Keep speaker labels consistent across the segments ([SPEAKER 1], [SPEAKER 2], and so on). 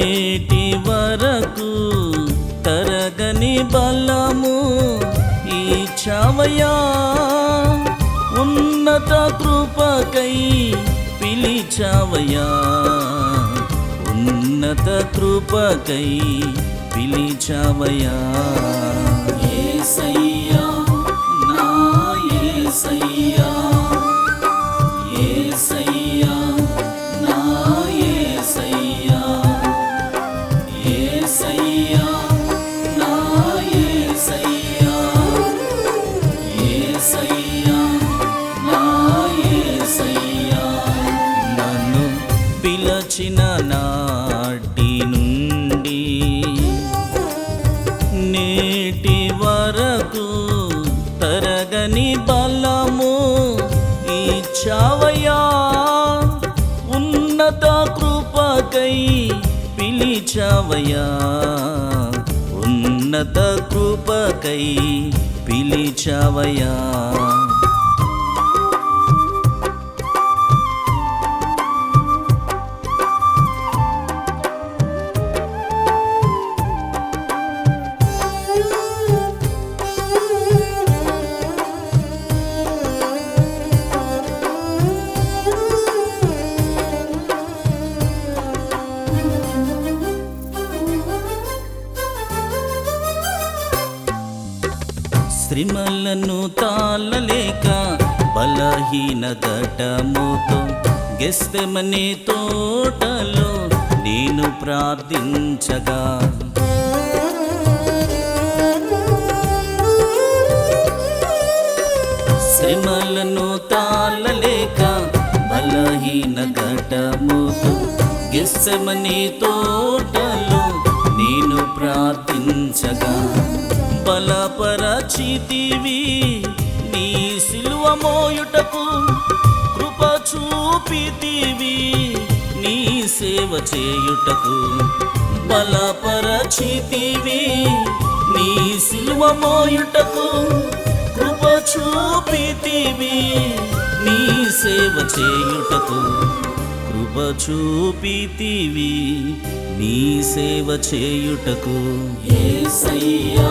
[SPEAKER 1] నేటి వరకు తరగని బలము ఈ చవయా ఉన్నత కృపకై పిలిచావయా. ఉన్నత కృపకై పిలిచవయా. ఏ సయ్యా నా ఏ సయ్యా పిలిచావయ్యా ఉన్నత కృపకై పిలిచావయ్యా. ఉన్నత కృపకై పిలిచావయ్యా. శ్రీమలను తాళలేక బలహీన దటముతో గెస్తమనే తోటలో నేను ప్రార్థించగా. శ్రమలను తాళలేక బలహీన ఘటముతో గెస్సమనే తోటలో నేను ప్రార్థించగా. బలపరచితివి నీ సిలువ మోయుటకు కృప చూపితివి. నీ సేవ చేయుటకు బలపరచితివి. నీ సిలువ మోయుటకు కృప చూపితివి. నీ సేవ చేయుటకు కృప చూపితివి. నీ సేవ చేయుటకు ఏ సయ్యా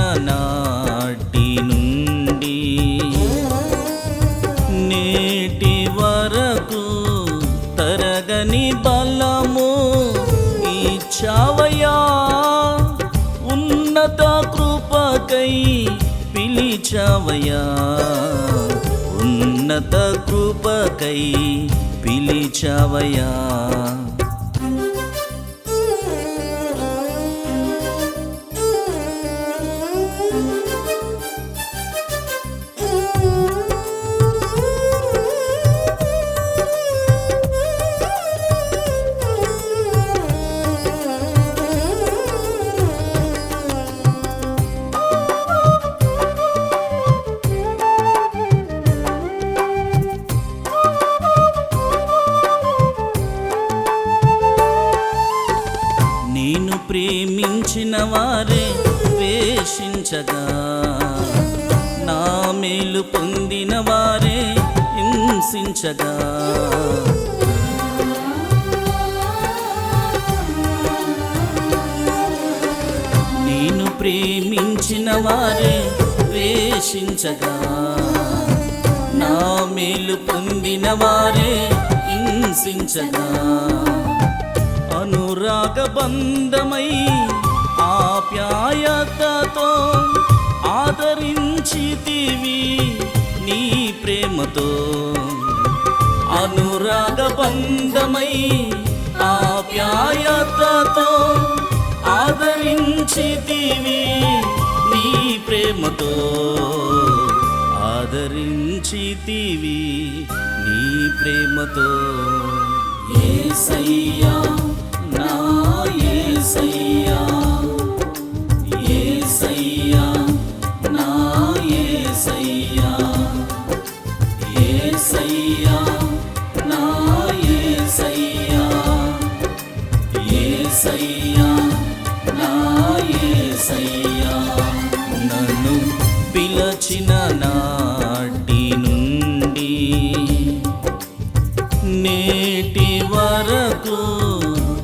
[SPEAKER 1] పిలిచావయ్యా ఉన్నత కృపకై పిలిచావయ్యా. వేషించగా నా మేలు పొందిన వారే హింసించగా. నేను ప్రేమించిన వారే వేషించగా నా మేలు పొందిన వారే హింసించగా. అనురాగ బంధమై ఆప్యాయతతో ఆదరించితివి నీ ప్రేమతో. అనురాగ బంధమై ఆప్యాయతతో ఆదరించితివి నీ ప్రేమతో. ఆదరించితివి నీ ప్రేమతో. ఏ సయ్యా నన్ను పిలచిన నాటి నేటి వరకు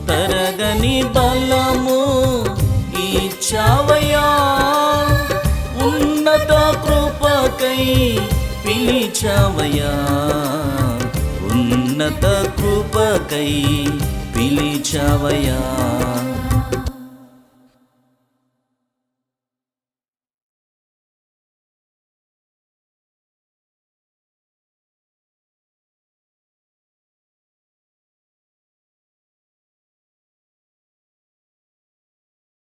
[SPEAKER 1] తరగని బలము ఇచ్చావయా ఉన్నత కృపకై పిలిచావయ్యా. ఉన్నత కృపకై పిలిచావయ్యా.